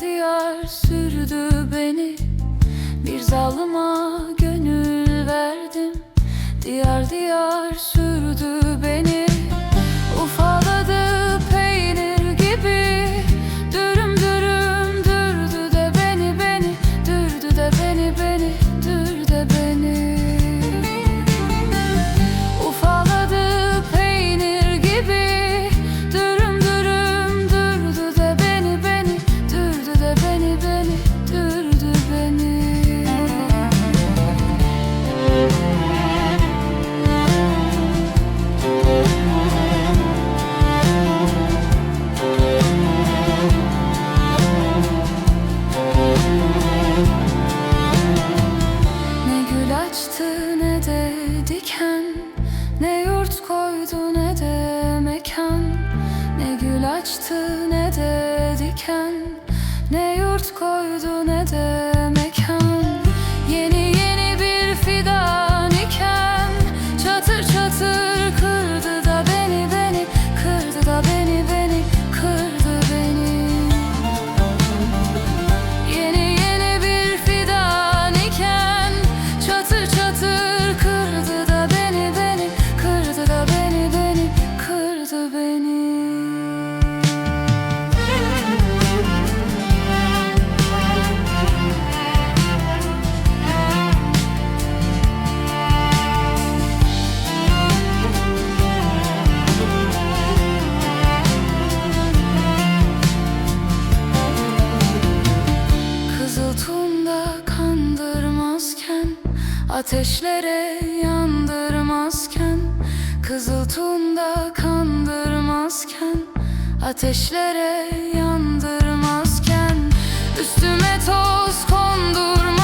diyar sürdü beni Bir zalıma. time. Fısıltımda kandırmazken Ateşlere yandırmazken Kızıltunda kandırmazken Ateşlere yandırmazken Üstüme toz kondurmazken